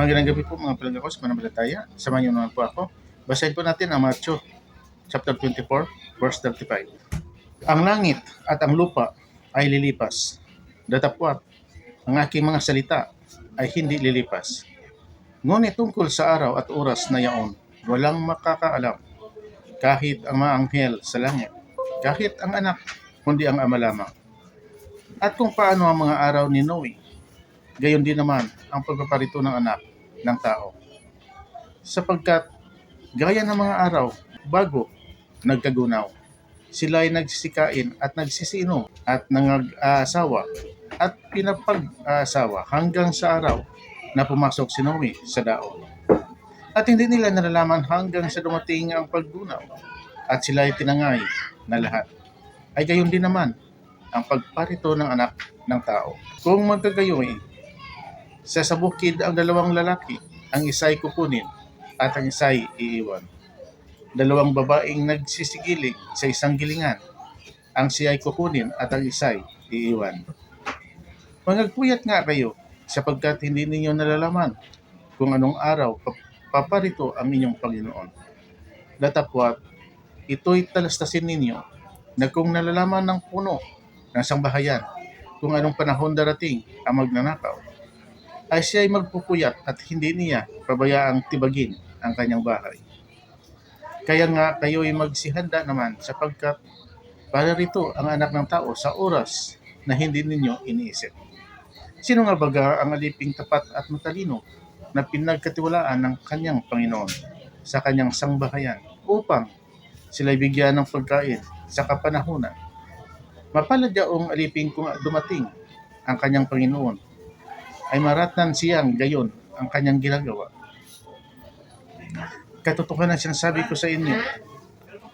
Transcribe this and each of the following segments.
Magandang gabi po mga palangga ko sa Manampalataya. Samahan niyo naman po ako. Basahin po natin ang Matthew chapter 24, verse 35. Ang langit at ang lupa ay lilipas. Datapwat, ang aking mga salita ay hindi lilipas. Ngunit tungkol sa araw at oras na yaon, walang makakaalam. Kahit ang mga anghel sa langit, kahit ang anak, kundi ang ama lamang. At kung paano ang mga araw ni Noe, gayon din naman ang pagpaparito ng anak ng tao. Sapagkat gaya ng mga araw bago nagkagunaw, sila ay nagsisikain at nagsisiinom at nangag-aasawa at pinapag-aasawa hanggang sa araw na pumasok si Noe sa daon. At hindi nila nalalaman hanggang sa dumating ang paggunaw at sila ay tinangay na lahat. Ay gayon din naman ang pagparito ng anak ng tao. Kung magkagayoy, sa sabukid ang dalawang lalaki, ang isa'y kukunin at ang isa'y iiwan. Dalawang babaeng nagsisigiling sa isang gilingan, ang siya'y kukunin at ang isa'y iiwan. Mangagpuyat nga kayo sapagkat hindi ninyo nalalaman kung anong araw pap- paparito ang inyong Panginoon. Datapwat, ito'y talastasin ninyo na kung nalalaman ng puno ng sambahayan kung anong panahon darating ang magnanakaw, ay siya ay magpupuyat at hindi niya pabayaang tibagin ang kanyang bahay. Kaya nga kayo ay magsihanda naman sapagkat para rito ang anak ng tao sa oras na hindi ninyo iniisip. Sino nga baga ang aliping tapat at matalino na pinagkatiwalaan ng kanyang Panginoon sa kanyang sangbahayan upang sila'y bigyan ng pagkain sa kapanahunan. Mapalad yaong aliping kung dumating ang kanyang Panginoon ay maratnan siyang gayon ang kanyang ginagawa. Katotohanan sinasabi ko sa inyo,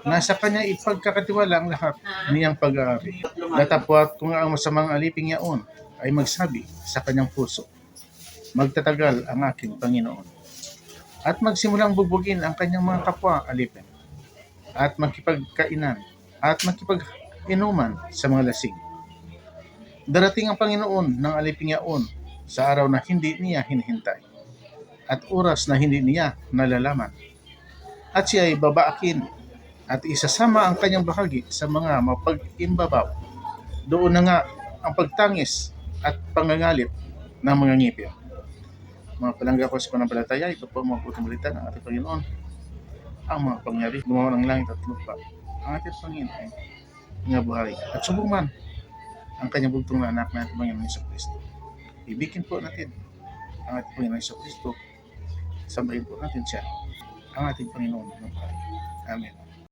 nasa kanya ipagkakatiwala ang lahat niyang pag-aari. Datapwat kung ang masamang aliping yaon ay magsabi sa kanyang puso, magtatagal ang aking Panginoon. At magsimulang bugbugin ang kanyang mga kapwa alipin at magkipagkainan at magkipag-inuman sa mga lasing. Darating ang Panginoon ng aliping yaon sa araw na hindi niya hinihintay at oras na hindi niya nalalaman. At siya ay babaakin at isasama ang kanyang bahagi sa mga mapag-imbabaw. Doon na nga ang pagtangis at pangangalit ng mga ngipin. Mga palangga ko sa panampalataya, ito po ang mga putong balita ng ating Panginoon. Ang mga pangyari, gumawa ng langit at lupa. Ang ating Panginoon nga buhay. At subong man ang kanyang bugtong na anak na ating Panginoon Kristo. Ibigin po natin ang ating Panginoon sa Kristo. Sambahin po natin siya, ang ating Panginoon. Amen.